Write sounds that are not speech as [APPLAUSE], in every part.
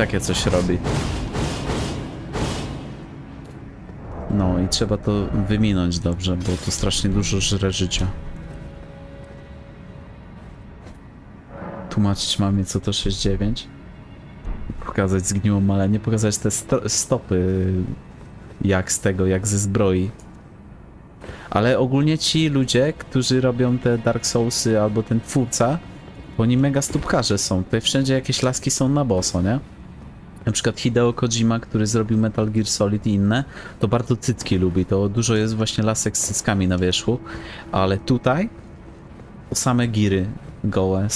takie coś robi. No i trzeba to wyminąć dobrze, bo to strasznie dużo żre życia. Tłumaczyć mamie co to 6-9. Pokazać zgniłą malenie, pokazać te sto stopy jak z tego, jak ze zbroi. Ale ogólnie ci ludzie, którzy robią te Dark Soulsy albo ten twórca, oni mega stópkarze są. Tutaj wszędzie jakieś laski są na boso, nie? Na przykład Hideo Kojima, który zrobił Metal Gear Solid i inne, to bardzo cycki lubi. To dużo jest właśnie lasek z cyckami na wierzchu. Ale tutaj to same giry gołe,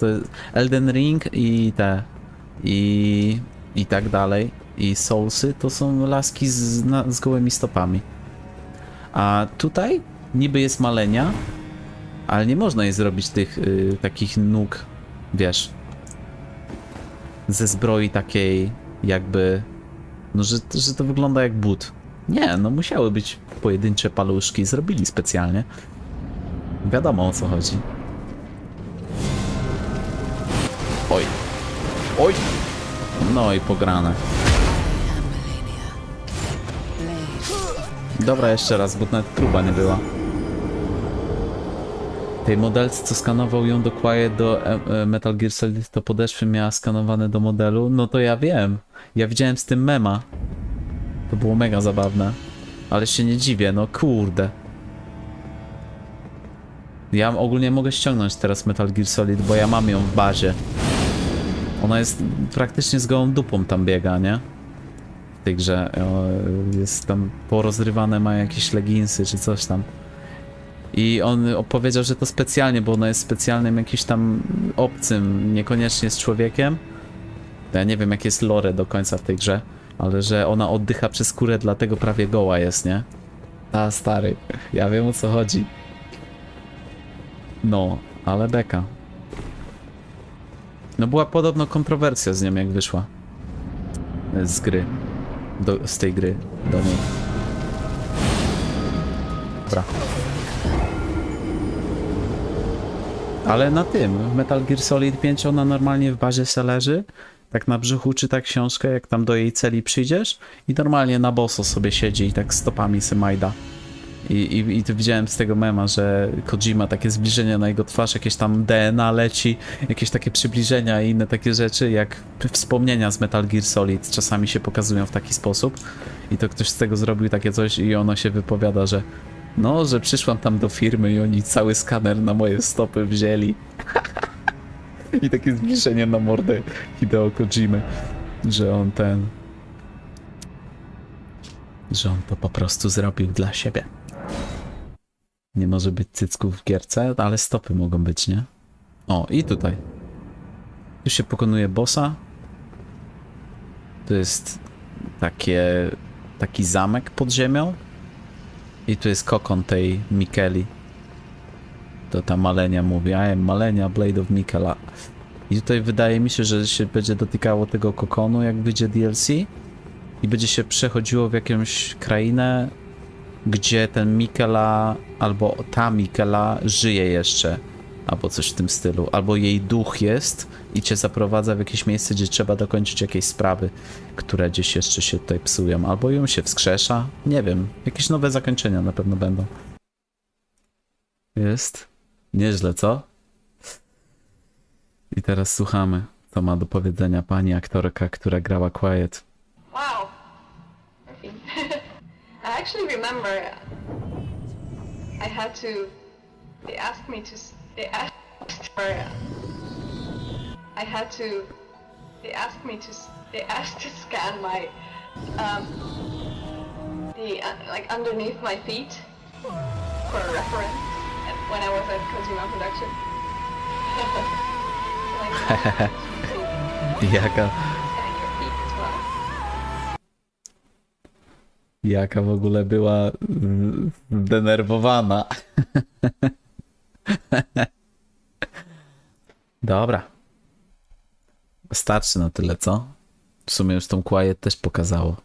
to jest Elden Ring i te i, i tak dalej i Soulsy to są laski z, na, z gołymi stopami. A tutaj niby jest malenia, ale nie można jej zrobić tych y, takich nóg, wiesz, ze zbroi takiej jakby, no że, że to wygląda jak but. Nie, no musiały być pojedyncze paluszki, zrobili specjalnie. Wiadomo o co chodzi. Oj. Oj. No i pograne. Dobra, jeszcze raz, bo nawet próba nie była. Tej modelce, co skanował ją dokładnie do e, e, Metal Gear Solid, to podeszwy miała skanowane do modelu. No to ja wiem. Ja widziałem z tym mema. To było mega zabawne. Ale się nie dziwię, no kurde. Ja ogólnie mogę ściągnąć teraz Metal Gear Solid, bo ja mam ją w bazie. Ona jest praktycznie z gołą dupą tam biega, nie? W tej grze jest tam porozrywane, ma jakieś leginsy czy coś tam. I on opowiedział, że to specjalnie, bo ona jest specjalnym jakimś tam obcym, niekoniecznie z człowiekiem. Ja nie wiem, jakie jest lore do końca w tej grze, ale że ona oddycha przez skórę, dlatego prawie goła jest, nie? A stary, ja wiem o co chodzi. No, ale beka. No była podobno kontrowersja z nią, jak wyszła. Z gry. Do, z tej gry do niej. Dobra. Ale na tym, w Metal Gear Solid 5 ona normalnie w bazie se leży, tak na brzuchu czyta książkę, jak tam do jej celi przyjdziesz i normalnie na boso sobie siedzi i tak stopami se majda. I, i, I widziałem z tego mema, że Kojima takie zbliżenia na jego twarz, jakieś tam DNA leci, jakieś takie przybliżenia i inne takie rzeczy, jak wspomnienia z Metal Gear Solid czasami się pokazują w taki sposób. I to ktoś z tego zrobił takie coś i ono się wypowiada, że no, że przyszłam tam do firmy i oni cały skaner na moje stopy wzięli. [LAUGHS] I takie zbliżenie na mordę Hideo Kojimy, że on ten... Że on to po prostu zrobił dla siebie. Nie może być cycków w gierce, ale stopy mogą być, nie? O, i tutaj. Tu się pokonuje bossa. To jest takie... taki zamek pod ziemią. I tu jest kokon tej Mikeli. To ta Malenia mówi, I am Malenia, Blade of Mikela. I tutaj wydaje mi się, że się będzie dotykało tego kokonu, jak wyjdzie DLC. I będzie się przechodziło w jakąś krainę, gdzie ten Mikela, albo ta Mikela żyje jeszcze. Albo coś w tym stylu. Albo jej duch jest i cię zaprowadza w jakieś miejsce, gdzie trzeba dokończyć jakieś sprawy, które gdzieś jeszcze się tutaj psują. Albo ją się wskrzesza. Nie wiem. Jakieś nowe zakończenia na pewno będą. Jest. Nieźle, co? I teraz słuchamy, co ma do powiedzenia pani aktorka, która grała Quiet. Wow. [LAUGHS] I actually remember I had to. They asked me to. They asked for. I had to. They asked me to. They asked to scan my. Um. The uh, like underneath my feet for a reference when I was at Kojima Production. [LAUGHS] to Jaka, jaka w ogóle była mm, zdenerwowana. [LAUGHS] Dobra. Starczy na tyle, co? W sumie już tą Quiet też pokazało.